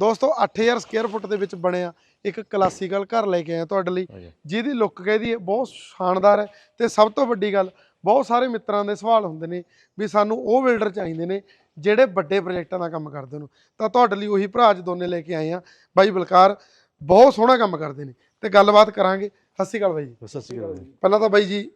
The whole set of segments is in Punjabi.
ਦੋਸਤੋ 8000 ਸਕੁਅਰ ਫੁੱਟ ਦੇ ਵਿੱਚ ਬਣਿਆ ਇੱਕ ਕਲਾਸੀਕਲ ਘਰ ਲੈ ਕੇ ਆਇਆ ਤੁਹਾਡੇ ਲਈ। ਜਿਹਦੀ ਲੁੱਕ ਕਹਿੰਦੀ ਹੈ ਬਹੁਤ ਸ਼ਾਨਦਾਰ ਹੈ। ਤੇ ਸਭ ਤੋਂ ਵੱਡੀ ਗੱਲ ਬਹੁਤ ਸਾਰੇ ਮਿੱਤਰਾਂ ਦੇ ਸਵਾਲ ਹੁੰਦੇ ਨੇ ਵੀ ਸਾਨੂੰ ਉਹ ਬਿਲਡਰ ਚਾਹੀਦੇ ਨੇ ਜਿਹੜੇ ਵੱਡੇ ਪ੍ਰੋਜੈਕਟਾਂ ਦਾ ਕੰਮ ਕਰਦੇ ਨੇ। ਤਾਂ ਤੁਹਾਡੇ ਲਈ ਉਹੀ ਭਰਾ ਅੱਜ ਦੋਨੇ ਲੈ ਕੇ ਆਏ ਆ। ਬਾਈ ਬਲਕਾਰ ਬਹੁਤ ਸੋਹਣਾ ਕੰਮ ਕਰਦੇ ਨੇ। ਤੇ ਗੱਲਬਾਤ ਕਰਾਂਗੇ। ਸਤਿ ਸ਼੍ਰੀ ਅਕਾਲ ਬਾਈ ਜੀ। ਸਤਿ ਸ਼੍ਰੀ ਅਕਾਲ ਜੀ। ਪਹਿਲਾਂ ਤਾਂ ਬਾਈ ਜੀ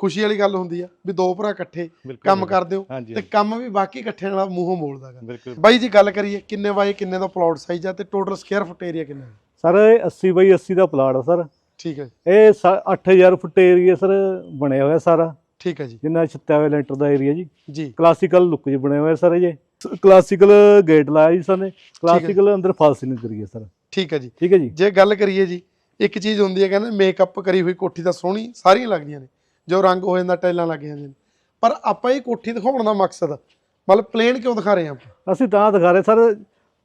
ਖੁਸ਼ੀ ਵਾਲੀ ਗੱਲ ਹੁੰਦੀ ਆ ਵੀ ਦੋ ਭਰਾ ਇਕੱਠੇ ਕੰਮ। ਕਰਦੇ ਹੋ ਹਾਂਜੀ ਤੇ ਕੰਮ ਵੀ ਬਾਕੀ ਇਕੱਠੇ ਨਾਲ ਮੂੰਹੋਂ ਬੋਲਦਾ ਗਾ। ਬਾਈ ਜੀ ਗੱਲ ਕਰੀਏ ਕਿੰਨੇ ਬਾਈ ਕਿੰਨੇ ਦਾ ਪਲਾਟ ਸਾਈਜ਼ ਆ ਤੇ ਟੋਟਲ ਸਕੁਅਰ ਫੁੱਟ ਏਰੀਆ ਕਿੰਨਾ ਹੈ? ਸਰ ਇਹ 80 ਬਾਈ 80 ਦਾ ਪਲਾਟ ਆ ਸਰ। ਠੀਕ ਹੈ ਜੀ, ਇਹ ਸ- 8000 ਫੁੱਟ ਏਰੀਆ ਸਰ ਬਣਿਆ ਹੋਇਆ ਸਾਰਾ। ਠੀਕ ਹੈ ਜੀ। ਜਿੰਨਾ ਛੱਤਿਆ ਹੋਇਆ ਲੈਂਟਰ ਦਾ ਏਰੀਆ ਜੀ। ਜੀ। ਕਲਾਸੀਕਲ ਲੁੱਕ ਜੀ ਬਣੇ ਹੋਏ ਸਰ ਇਹ। ਕਲਾਸੀਕਲ ਗੇਟ ਲਾਇਆ ਜੀ ਸਰ ਕਲਾਸੀਕਲ ਅੰਦਰ ਫਾਲ ਸੀਲਿੰਗ ਕਰੀ ਹੈ ਸਰ। ਠੀਕ ਹੈ ਜੀ। ਠੀਕ ਹੈ ਜੀ। ਜੇ ਗੱਲ ਕਰੀਏ ਜੀ ਇੱਕ ਚੀਜ਼ ਹੁੰਦੀ ਹੈ ਕਹਿੰਦੇ ਮੇਕਅਪ ਕਰੀ ਹੋਈ ਕੋਠੀ ਤਾਂ ਸੋਹਣੀ ਸਾਰੀਆਂ ਲੱਗਦੀਆਂ ਨੇ। ਜੋ ਰੰਗ ਹੋ ਜਾਂਦਾ ਟਾਈਲਾਂ ਲੱਗ ਜਾਂਦੀਆਂ ਨੇ। ਪਰ ਆਪਾਂ ਇਹ ਕੋਠੀ ਦਿਖਾਉਣ ਦਾ ਮਕਸਦ ਮਤਲਬ ਪਲੇਨ ਕਿਉਂ ਦਿਖਾ ਰਹੇ ਆਪਾਂ? ਅਸੀਂ ਤਾਂ ਦਿਖਾ ਰਹੇ ਸਰ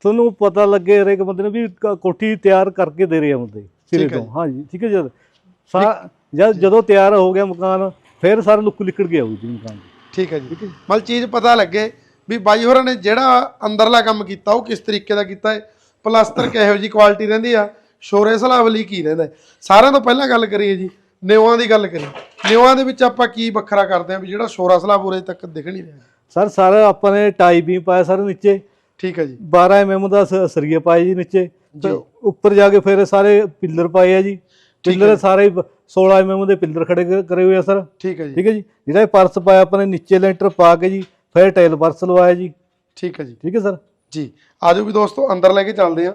ਤੁਹਾਨੂੰ ਪਤਾ ਲੱਗੇ ਹਰੇਕ ਬੰਦੇ ਨੂੰ ਵੀ ਕੋਠੀ ਤਿਆਰ ਕਰਕੇ ਦੇ ਰਹੇ ਆ ਬੰਦੇ ਸਿਰੇ ਤੋਂ। ਹਾਂਜੀ ਠੀਕ ਹੈ ਜਦ ਜਦ ਜਦੋਂ ਤਿਆਰ ਹੋ ਗਿਆ ਮਕਾਨ ਫਿਰ ਸਾਰਾ ਲੁੱਕ ਲਿਕੜ ਗਿਆ ਹੋਊ ਜੀ ਮਕਾਨ ਦੀ। ਠੀਕ ਹੈ ਜੀ। ਮਤਲਬ ਚੀਜ਼ ਪਤਾ ਲੱਗੇ ਵੀ ਬਾਈ ਹੋਰਾਂ ਨੇ ਜਿਹੜਾ ਅੰਦਰਲਾ ਕੰਮ ਕੀਤਾ ਉਹ ਕਿਸ ਤਰੀਕੇ ਦਾ ਕੀਤਾ ਹੈ। ਪਲਾਸਟਰ ਕਿਹੋ ਜੀ ਕੁਆਲਿਟੀ ਰਹਿੰਦੀ ਆ ਸ਼ੋਰੇ ਸਲਾਬ ਲਈ ਕੀ ਰਹਿੰਦਾ? ਸਾਰਿਆਂ ਤੋਂ ਪਹਿਲਾਂ ਗੱਲ ਕਰੀਏ ਜੀ ਨਿਉਆਂ ਦੀ ਗੱਲ ਕਰੀਏ। ਨਿਉਆਂ ਦੇ ਵਿੱਚ ਆਪਾਂ ਕੀ ਵੱਖਰਾ ਕਰਦੇ ਹਾਂ ਵੀ ਜਿਹੜਾ ਸ਼ੋਰਾ ਸਲਾਬ ਉਰੇ ਤੱਕ ਦਿਖ ਨਹੀਂ ਰਿਹਾ? ਸਰ ਸਾਰਾ ਆਪਾਂ ਨੇ ਟਾਈ ਵੀ ਪਾਇਆ ਸਰ ਨੀਚੇ। ਠੀਕ ਹੈ ਜੀ। 12 ਐਮਐਮ ਦਾ ਸਰੀਆ ਪਾਇਆ ਜੀ ਨੀਚੇ। ਤੇ ਉੱਪਰ ਜਾ ਕੇ ਫਿਰ ਸਾਰੇ ਪਿੱਲਰ ਪਾਏ ਆ ਜੀ। ਪਿੱਲਰ ਸਾਰੇ ਬ- 16 ਐਮਐਮ ਦੇ ਪਿੱਲਰ ਖੜੇ ਕਰੇ ਹੋਏ ਆ ਸਰ। ਠੀਕ ਹੈ ਜੀ। ਠੀਕ ਹੈ ਜੀ। ਜਿਹੜਾ ਇਹ ਪਰਸ ਪਾਇਆ ਆਪਾਂ ਨੇ ਨੀਚੇ ਲੈਂਟਰ ਪਾ ਕੇ ਜੀ ਫਿਰ ਟਾਇਲ ਪਰਸ ਲਵਾਇਆ ਜੀ। ਠੀਕ ਹੈ ਜੀ। ਠੀਕ ਹੈ ਸਰ। ਜੀ। ਆਜੋ ਵੀ ਦੋਸਤੋ ਅੰਦਰ ਲੈ ਕੇ ਚੱਲਦੇ ਆ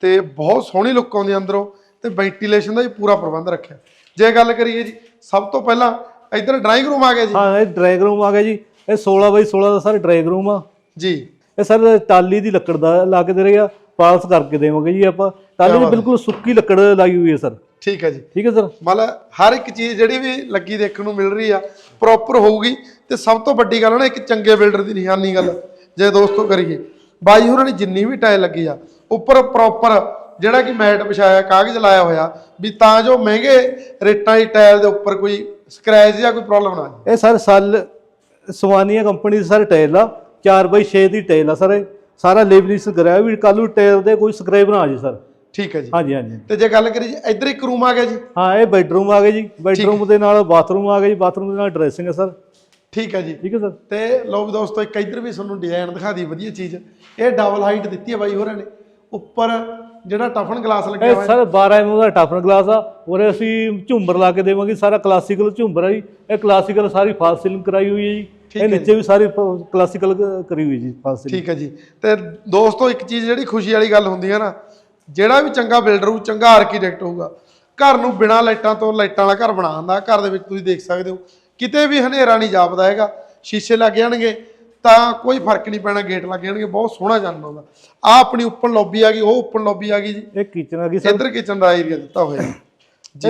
ਤੇ ਬਹੁਤ ਸੋਹਣੀ ਲੁੱਕ ਆਉਂਦੀ ਆ ਅੰਦਰੋਂ। ਤੇ ਵੈਂਟੀਲੇਸ਼ਨ ਦਾ ਵੀ ਪੂਰਾ ਪ੍ਰਬੰਧ ਰੱਖਿਆ। ਜੇ ਗੱਲ ਕਰੀਏ ਜੀ ਸਭ ਤੋਂ ਪਹਿਲਾਂ ਇੱਧਰ ਡਰਾਇੰਗ ਰੂਮ ਆ ਗਿਆ ਜੀ। ਹਾਂ ਇਹ ਡਰਾਇੰਗ ਰੂਮ ਆ ਗਿਆ ਜੀ। ਇਹ 16 ਬਾਈ 16 ਦਾ ਸਰ ਡਰਾਇੰਗ ਰੂਮ ਆ। ਜੀ। ਇਹ ਸਰ ਟਾਲੀ ਦੀ ਲੱਕੜ ਦਾ ਲਾ ਕੇ ਦੇ ਰਹੇ ਆ ਪਾਲਸ ਕਰਕੇ ਦੇਵਾਂਗੇ ਜੀ ਆਪਾਂ। ਟਾਲੀ ਦੀ ਬਿਲਕੁਲ ਸੁੱਕੀ ਲੱਕੜ ਲਾਈ ਹੋਈ ਹੈ ਸਰ। ਠੀਕ ਹੈ ਜੀ। ਠੀਕ ਹੈ ਸਰ। ਮਤਲਬ ਹਰ ਇੱਕ ਚੀਜ਼ ਜਿਹੜੀ ਵੀ ਲੱਗੀ ਦੇਖਣ ਨੂੰ ਮਿਲ ਰਹੀ ਆ ਪ੍ਰੋਪਰ ਹੋਊਗੀ। ਤੇ ਸਭ ਤੋਂ ਵੱਡੀ ਗੱਲ ਨਾ ਇੱਕ ਚੰਗੇ ਬਿਲਡਰ ਦੀ ਨਿਸ਼ਾਨੀ ਗੱਲ ਜੇ ਦੋਸਤੋ ਕਰੀਏ। ਬਾਈ ਹੋਰਾਂ ਨੇ ਜਿੰਨੀ ਵੀ ਟਾਇਲ ਲੱਗੀ ਆ ਉੱਪਰ ਪ੍ਰੋਪਰ ਜਿਹੜਾ ਕਿ ਮੈਟ ਵਿਛਾਇਆ ਕਾਗਜ਼ ਲਾਇਆ ਹੋਇਆ ਵੀ ਤਾਂ ਜੋ ਮਹਿੰਗੇ ਰੇਟਾਂ ਦੀ ਟਾਇਲ ਦੇ ਉੱਪਰ ਕੋਈ ਸਕ੍ਰੈਚ ਜਾਂ ਕੋਈ ਪ੍ਰੋਬਲਮ ਨਾ ਆ ਜਾਵੇ ਇਹ ਸਰ ਸਲ ਸਵਾਨੀਆ ਕੰਪਨੀ ਦੀ ਸਰ ਟਾਇਲ ਆ 4x6 ਦੀ ਟਾਇਲ ਆ ਸਰ ਇਹ। ਸਾਰਾ ਲੇਬਲਿਸ ਕਰਾਇਆ ਵੀ ਕੱਲ ਨੂੰ ਟਾਇਲ ਦੇ ਕੋਈ ਸਕ੍ਰੈਪ ਨਾ ਆ ਜੇ ਸਰ। ਠੀਕ ਹੈ ਜੀ। ਹਾਂਜੀ ਹਾਂਜੀ। ਤੇ ਜੇ ਗੱਲ ਕਰੀਏ ਇੱਧਰ ਇੱਕ ਰੂਮ ਆ ਗਿਆ ਜੀ। ਹਾਂ ਇਹ ਬੈਡਰੂਮ ਆ ਗਿਆ ਜੀ। ਬੈਡਰੂਮ ਦੇ ਨਾਲ ਬਾਥਰੂਮ ਆ ਗਿਆ ਜੀ। ਬਾਥਰੂਮ ਦੇ ਨਾਲ ਡਰੈਸਿੰਗ ਹੈ ਸਰ। ਠੀਕ ਹੈ ਜੀ। ਠੀਕ ਹੈ ਸਰ। ਤੇ ਲਓ ਵੀ ਦੋਸਤੋ ਇੱਕ ਇੱਧਰ ਵੀ ਤੁਹਾਨੂੰ ਡਿਜ਼ਾਈਨ ਦਿਖਾ ਦੀ ਵਧੀਆ ਚੀਜ਼। ਇਹ ਡਬਲ ਹਾਈਟ ਦਿੱਤੀ ਹੈ ਬਾਈ ਹੋਰਾਂ ਨੇ। ਉੱਪਰ ਜਿਹੜਾ ਟਫਨ ਗਲਾਸ ਲੱਗਿਆ ਇਹ ਹੋਇਆ ਸਰ 12 ਐਮ ਦਾ ਟਾਫਨ ਗਲਾਸ ਆ। ਔਰ ਅਸੀਂ ਝੁੰਬਰ ਲਾ ਕੇ ਦੇਵਾਂਗੇ ਸਾਰਾ ਕਲਾਸੀਕਲ ਝੁੰਬਰ ਆ ਜੀ। ਇਹ ਕਲਾਸੀਕਲ ਸਾਰੀ ਫਾਲ ਸੀਲਿੰਗ ਕਰਾਈ ਹੋਈ ਹੈ ਜੀ। ਇਹ ਨੀਚੇ ਵੀ ਸਾਰੀ ਕਲਾਸੀਕਲ ਕਰੀ ਹੋਈ ਜੀ ਫਾਲ ਸੀਲਿੰਗ ਠੀਕ ਹੈ ਜੀ। ਤੇ ਦੋਸਤੋ ਇੱਕ ਚੀਜ਼ ਜਿਹੜੀ ਖੁਸ਼ੀ ਵਾਲੀ ਗੱਲ ਹੁੰਦੀ ਹੈ ਨਾ ਜਿਹੜਾ ਵੀ ਚੰਗਾ ਬਿਲਡਰ ਹੋਊ ਚੰਗਾ ਆਰਕੀਟੈਕਟ ਹੋਊਗਾ ਘਰ ਨੂੰ ਬਿਨਾਂ ਲਾਈਟਾਂ ਤੋਂ ਲਾਈਟਾਂ ਵਾਲਾ ਘਰ ਬਣਾਉਂਦਾ ਘਰ ਦੇ ਵਿੱਚ ਤੁਸੀਂ ਦੇਖ ਸਕਦੇ ਹੋ ਕਿਤੇ ਵੀ ਹਨੇਰਾ ਨਹੀਂ ਜਾਪਦਾ ਹੈਗਾ। ਸ਼ੀਸ਼ੇ ਲੱਗ ਜਾਣਗੇ ਤਾਂ ਕੋਈ ਫ਼ਰਕ ਨਹੀਂ ਪੈਣਾ ਗੇਟ ਲੱਗ ਜਾਣਗੇ ਬਹੁਤ ਸੋਹਣਾ ਜਾਣ ਆਉਂਦਾ ਆ ਆਪਣੀ ਓਪਨ ਲੌਬੀ ਆ ਗਈ ਉਹ ਓਪਨ ਲੌਬੀ ਆ ਗਈ ਜੀ। ਇਹ ਕਿਚਨ ਆ ਗਈ ਸਰ। ਇੱਧਰ ਕਿਚਨ ਦਾ ਏਰੀਆ ਦਿੱਤਾ ਹੋਇਆ ਜੀ।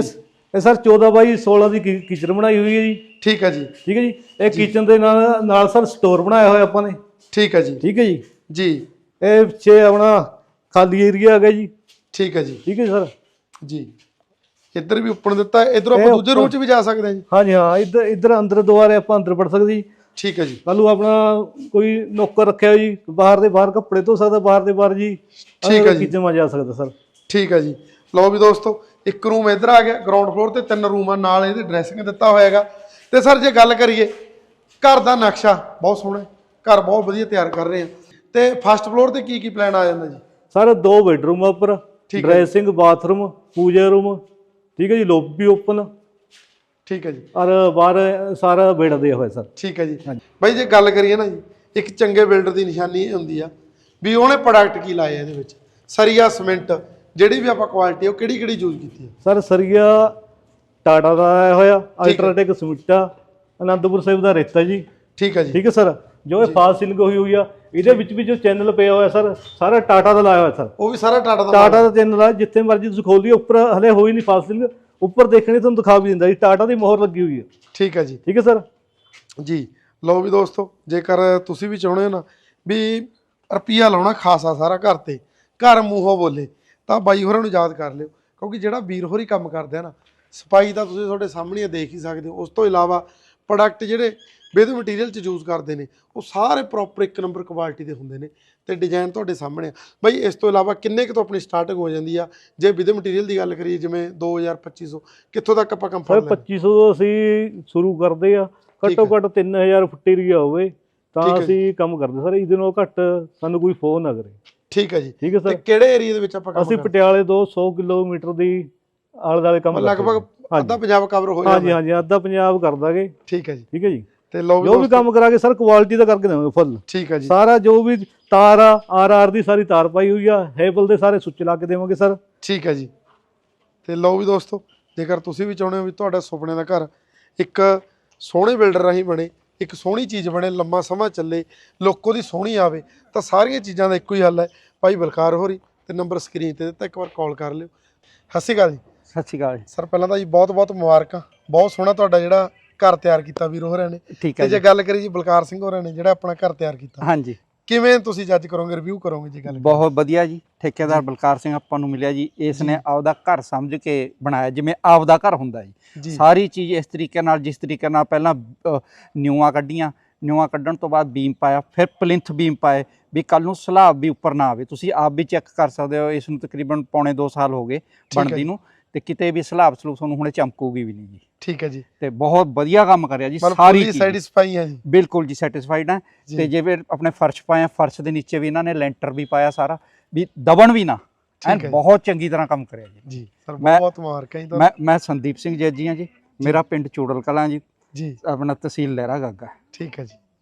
ਇਹ ਸਰ 14 ਬਾਈ 16 ਦੀ ਕਿਚਨ ਬਣਾਈ ਹੋਈ ਹੈ ਜੀ। ਠੀਕ ਹੈ ਜੀ। ਠੀਕ ਹੈ ਜੀ। ਇਹ ਕਿਚਨ ਦੇ ਨਾਲ ਨਾਲ ਸਰ ਸਟੋਰ ਬਣਾਇਆ ਹੋਇਆ ਆਪਾਂ ਨੇ। ਠੀਕ ਹੈ ਜੀ। ਠੀਕ ਹੈ ਜੀ। ਜੀ। ਇਹ ਪਿੱਛੇ ਆਪਣਾ ਖਾਲੀ ਏਰੀਆ ਆ ਗਿਆ ਜੀ। ਠੀਕ ਹੈ ਜੀ। ਠੀਕ ਹੈ ਸਰ। ਜੀ। ਇੱਧਰ ਵੀ ਓਪਨ ਦਿੱਤਾ ਇਧਰੋਂ ਆਪਾਂ ਦੂਜੇ ਰੂਮ 'ਚ ਵੀ ਜਾ ਸਕਦੇ ਹਾਂ ਜੀ। ਹਾਂਜੀ ਹਾਂ ਇੱਧਰ ਇੱਧਰ ਅੰਦਰ ਦੁਆਰੇ ਆਪਾਂ ਅੰਦਰ ਵੜ ਸਕਦੇ ਜੀ। ਠੀਕ ਹੈ ਜੀ। ਕੱਲ ਨੂੰ ਆਪਣਾ ਕੋਈ ਨੌਕਰ ਰੱਖਿਆ ਜੀ ਬਾਹਰ ਦੇ ਬਾਹਰ ਕੱਪੜੇ ਧੋ ਸਕਦਾ ਬਾਹਰ ਦੇ ਬਾਹਰ ਜੀ। ਠੀਕ ਹੈ ਜੀ। ਕਿਚਨ ਮਾ ਜਾ ਸਕਦਾ ਸਰ। ਠੀਕ ਹੈ ਜੀ। ਲਓ ਵੀ ਦੋਸਤੋ ਇੱਕ ਰੂਮ ਇੱਧਰ ਆ ਗਿਆ ਗਰਾਊਂਡ ਫਲੋਰ ਤੇ ਤਿੰਨ ਰੂਮ ਆ ਨਾਲ ਇਹਦੇ ਡਰੈਸਿੰਗ ਦਿੱਤਾ ਹੋਇਆ ਹੈਗਾ। ਤੇ ਸਰ ਜੇ ਗੱਲ ਕਰੀਏ ਘਰ ਦਾ ਨਕਸ਼ਾ ਬਹੁਤ ਸੋਹਣਾ ਘਰ ਬਹੁਤ ਵਧੀਆ ਤਿਆਰ ਕਰ ਰਹੇ ਆ। ਤੇ ਫਸਟ ਫਲੋਰ ਤੇ ਕੀ ਕੀ ਪਲਾਨ ਆ ਜਾਂਦਾ ਜੀ? ਸਰ ਦੋ ਬੈਡਰੂਮ ਆ ਉੱਪਰ। ਡਰੈਸਿੰਗ ਬਾਥਰੂਮ ਪੂਜਾ ਰੂਮ ਠੀਕ ਹੈ ਜੀ ਲੌਬੀ ਓਪਨ ਠੀਕ ਹੈ ਜੀ। ਔਰ ਬਾਹਰ ਸਾਰਾ ਬੇੜਾ ਦੇ ਹੋਇਆ ਸਰ। ਠੀਕ ਹੈ ਜੀ। ਬਾਈ ਜੇ ਗੱਲ ਕਰੀਏ ਨਾ ਜੀ ਇੱਕ ਚੰਗੇ ਬਿਲਡਰ ਦੀ ਨਿਸ਼ਾਨੀ ਇਹ ਹੁੰਦੀ ਆ ਵੀ ਉਹਨੇ ਪ੍ਰੋਡਕਟ ਕੀ ਲਾਏ ਆ ਇਹਦੇ ਵਿੱਚ। ਸਰੀਆ ਸੀਮੈਂਟ ਜਿਹੜੀ ਵੀ ਆਪਾਂ ਕੁਆਲਿਟੀ ਉਹ ਕਿਹੜੀ ਕਿਹੜੀ ਯੂਜ਼ ਕੀਤੀ ਹੈ ਸਰ ਸਰੀਆ ਟਾਟਾ ਦਾ ਆਇਆ ਹੋਇਆ ਅਲਟਰਾਟੈਕ ਸਮਿਟਾ ਆਨੰਦਪੁਰ ਸਾਹਿਬ ਦਾ ਰੇਤਾ ਜੀ। ਠੀਕ ਹੈ ਜੀ। ਠੀਕ ਹੈ ਸਰ ਜੋ ਇਹ ਫਾਲ ਸੀਲਿੰਗ ਹੋਈ ਹੋਈ ਆ ਇਹਦੇ ਵਿੱਚ ਵੀ ਜੋ ਚੈਨਲ ਪਿਆ ਹੋਇਆ ਸਰ ਸਾਰਾ ਟਾਟਾ ਦਾ ਲਾਇਆ ਹੋਇਆ ਸਰ। ਉਹ ਵੀ ਸਾਰਾ ਟਾਟਾ ਦਾ ਟਾਟਾ ਦਾ ਚੈਨਲ ਆ ਜਿੱਥੇ ਮਰਜ਼ੀ ਤੁਸੀਂ ਖੋਲ ਲਈਓ ਉੱਪਰ ਹਲੇ ਹੋਈ ਨਹੀਂ ਫਾਲ ਸੀਲਿੰਗ ਉੱਪਰ ਦੇਖਣੀ ਤੁਹਾਨੂੰ ਦਿਖਾ ਵੀ ਦਿੰਦਾ ਜੀ ਟਾਟਾ ਦੀ ਮੋਹਰ ਲੱਗੀ ਹੋਈ ਹੈ। ਠੀਕ ਹੈ ਜੀ। ਠੀਕ ਹੈ ਸਰ? ਜੀ ਲਓ ਵੀ ਦੋਸਤੋ ਜੇਕਰ ਤੁਸੀਂ ਵੀ ਚਾਹੁੰਦੇ ਹੋ ਨਾ ਵੀ ਰੁਪਈਆ ਲਾਉਣਾ ਖਾਸਾ ਸਾਰਾ ਘਰ ਤੇ ਘਰ ਮੂੰਹੋਂ ਬੋਲੇ ਤਾਂ ਬਾਈ ਹੋਰਾਂ ਨੂੰ ਯਾਦ ਕਰ ਲਿਓ ਕਿਉਂਕਿ ਜਿਹੜਾ ਵੀਰ ਹੋਰੀ ਕੰਮ ਕਰਦੇ ਆ ਨਾ ਸਫ਼ਾਈ ਤਾਂ ਤੁਸੀਂ ਤੁਹਾਡੇ ਸਾਹਮਣੇ ਦੇਖ ਹੀ ਸਕਦੇ ਹੋ। ਉਸ ਤੋਂ ਇਲਾਵਾ ਪ੍ਰੋਡਕਟ ਜਿਹੜੇ ਵਿਦ ਮਟੀਰੀਅਲ ਚ ਯੂਜ਼ ਕਰਦੇ ਨੇ ਉਹ ਸਾਰੇ ਪ੍ਰੋਪਰ ਇੱਕ ਨੰਬਰ ਕੁਆਲਿਟੀ ਦੇ ਹੁੰਦੇ ਨੇ ਤੇ ਡਿਜ਼ਾਈਨ ਤੁਹਾਡੇ ਸਾਹਮਣੇ ਆ। ਬਈ ਇਸ ਤੋਂ ਇਲਾਵਾ ਕਿੰਨੇ ਕੁ ਤੋਂ ਆਪਣੀ ਸਟਾਰਟਿੰਗ ਹੋ ਜਾਂਦੀ ਆ? ਜੇ ਵਿਦ ਮਟੀਰੀਅਲ ਦੀ ਗੱਲ ਕਰੀਏ ਜਿਵੇਂ 2000 2500 ਕਿੱਥੋਂ ਤੱਕ ਆਪਾਂ ਕੰਫਰਟ 2500 ਤੋਂ ਅਸੀਂ ਸ਼ੁਰੂ ਕਰਦੇ ਆ। ਘੱਟੋ। ਘੱਟ 3000 ਫੁੱਟ ਏਰੀਆ ਹੋਵੇ ਤਾਂ। ਅਸੀਂ ਕੰਮ ਕਰਦੇ। ਸਰ ਇਹਦੇ ਨਾਲੋਂ ਘੱਟ ਸਾਨੂੰ ਕੋਈ ਫੋਨ ਨਾ ਕਰੇ। ਠੀਕ ਹੈ ਜੀ। ਠੀਕ ਹੈ ਤੇ ਸਰ ਕਿਹੜੇ ਏਰੀਆ ਦੇ ਵਿੱਚ ਆਪਾਂ ਕੰਮ ਅਸੀਂ ਪਟਿਆਲੇ ਤੋਂ 100 ਕਿਲੋਮੀਟਰ ਦੀ ਆਲੇ ਦਾਲੇ ਕੰਮ ਲਗਭਗ। ਅੱਧਾ ਪੰਜਾਬ ਕਵਰ ਹੋ ਹਾਂਜੀ ਜਾਂਦਾ। ਹਾਂਜੀ ਅੱਧਾ ਪੰਜਾਬ ਕਰ ਦਾਂਗੇ। ਠੀਕ ਹੈ ਜੀ। ਠੀਕ ਹੈ ਜੀ। ਤੇ ਲੋ ਜੋ ਵੀ ਕੰਮ ਕਰਾਂਗੇ ਸਰ ਕੁਆਲਿਟੀ ਦਾ ਕਰਕੇ ਦੇਵਾਂਗੇ ਫੁੱਲ ਠੀਕ ਹੈ ਜੀ। ਸਾਰਾ ਜੋ ਵੀ ਤਾਰ ਆ ਆਰ ਆਰ ਦੀ ਸਾਰੀ ਤਾਰ ਪਾਈ ਹੋਈ ਆ ਹੈਵਲ ਦੇ ਸਾਰੇ ਸੁੱਚ ਲਾ ਕੇ ਦੇਵਾਂਗੇ ਸਰ। ਠੀਕ ਹੈ ਜੀ। ਤੇ ਲਓ ਵੀ ਦੋਸਤੋ ਜੇਕਰ ਤੁਸੀਂ ਵੀ ਚਾਹੁੰਦੇ ਹੋ ਵੀ ਤੁਹਾਡਾ ਸੁਪਨੇ ਦਾ ਘਰ ਇੱਕ ਸੋਹਣੇ ਬਿਲਡਰ ਰਾਹੀਂ ਬਣੇ ਇੱਕ ਸੋਹਣੀ ਚੀਜ਼ ਬਣੇ ਲੰਮਾ ਸਮਾਂ ਚੱਲੇ ਲੋਕੋ ਦੀ ਸੋਹਣੀ ਆਵੇ ਤਾਂ ਸਾਰੀਆਂ ਚੀਜ਼ਾਂ ਦਾ ਇੱਕੋ ਹੀ ਹੱਲ ਹੈ। ਭਾਈ ਬਲਕਾਰ ਹੋਰੀ ਤੇ ਨੰਬਰ ਸਕਰੀਨ ਤੇ ਦਿੱਤਾ ਇੱਕ ਵਾਰ ਕਾਲ ਕਰ ਲਿਓ। ਸਤਿ ਸ਼੍ਰੀ ਅਕਾਲ ਜੀ। ਸਤਿ ਸ਼੍ਰੀ ਅਕਾਲ ਜੀ। ਸਰ ਪਹਿਲਾਂ ਤਾਂ ਜੀ ਬਹੁਤ ਬਹੁਤ ਮੁਬਾਰਕਾਂ। ਬਹੁਤ ਸੋਹਣਾ ਤੁਹਾਡਾ ਜਿਹੜਾ ਘਰ ਤਿਆਰ ਕੀਤਾ ਵੀਰ ਹੋਰਾਂ ਨੇ। ਠੀਕ ਹੈ ਤੇ ਜੇ। ਗੱਲ ਕਰੀ ਜੀ ਬਲਕਾਰ ਸਿੰਘ ਹੋਰਾਂ ਨੇ ਜਿਹੜਾ ਆਪਣਾ ਘਰ ਤਿਆਰ ਕੀਤਾ। ਹਾਂਜੀ। ਕਿਵੇਂ ਤੁਸੀਂ ਜੱਜ ਕਰੋਗੇ ਰਿਵਿਊ ਕਰੋਗੇ ਜੀ ਗੱਲ ਬਹੁਤ ਵਧੀਆ ਜੀ। ਠੇਕੇਦਾਰ ਬਲਕਾਰ ਸਿੰਘ ਆਪਾਂ ਨੂੰ ਮਿਲਿਆ ਜੀ। ਇਸ ਨੇ ਆਪਦਾ ਘਰ ਸਮਝ ਕੇ ਬਣਾਇਆ ਜਿਵੇਂ ਆਪਦਾ ਘਰ ਹੁੰਦਾ ਜੀ। ਸਾਰੀ ਚੀਜ਼ ਇਸ ਤਰੀਕੇ ਨਾਲ ਜਿਸ ਤਰੀਕੇ ਨਾਲ ਪਹਿਲਾਂ ਨਿਊਆਂ ਕੱਢੀਆਂ। ਨਿਊਆਂ ਕੱਢਣ ਤੋਂ ਬਾਅਦ ਬੀਮ ਪਾਇਆ ਫਿਰ ਪਲਿੰਥ ਬੀਮ ਪਾਏ ਵੀ ਕੱਲ ਨੂੰ ਸਲਾਬ ਵੀ ਉੱਪਰ ਨਾ ਆਵੇ। ਤੁਸੀਂ ਆਪ ਵੀ ਚੈੱਕ ਕਰ ਸਕਦੇ ਹੋ ਇਸ ਨੂੰ ਤਕਰੀਬਨ ਪੌਣੇ 2 ਸਾਲ ਹੋ ਗਏ ਬਣਦੀ। ਨੂੰ। ਤੇ ਕਿਤੇ ਵੀ ਸਲਾਬ ਸਲੂਬ ਤੁਹਾਨੂੰ ਹੁਣੇ ਚਮਕੂਗੀ ਵੀ ਨਹੀਂ ਜੀ। ਠੀਕ ਹੈ ਜੀ। ਤੇ ਬਹੁਤ ਵਧੀਆ ਕੰਮ ਕਰਿਆ ਜੀ ਸਾਰੀ ਚੀਜ਼। ਸੈਟੀਸਫਾਈ ਹੈ ਜੀ। ਬਿਲਕੁਲ ਜੀ ਸੈਟੀਸਫਾਈਡ ਹੈ। ਜੀ। ਤੇ ਜਿਵੇਂ ਆਪਣੇ ਫਰਸ਼ ਪਾਇਆ ਫਰਸ਼ ਦੇ ਨੀਚੇ ਵੀ ਇਹਨਾਂ ਨੇ ਲੈਂਟਰ ਵੀ ਪਾਇਆ ਸਾਰਾ ਵੀ ਦਬਣ ਵੀ ਨਾ। ਐਨ। ਬਹੁਤ ਚੰਗੀ ਤਰ੍ਹਾਂ ਕੰਮ ਕਰਿਆ ਜੀ। ਜੀ ਸਰ ਬਹੁਤ ਮੁਬਾਰਕਾਂ ਜੀ ਮੈਂ ਮੈਂ ਸੰਦੀਪ ਸਿੰਘ ਜੈਜੀ ਹਾਂ ਜੀ। ਮੇਰਾ ਪਿੰਡ ਚੂੜਲ ਕਲਾਂ ਜੀ। ਜੀ। ਆਪਣਾ ਤਹਿਸੀਲ ਲਹਿਰਾ ਗਾਗਾ। ਠੀਕ ਹੈ ਜੀ।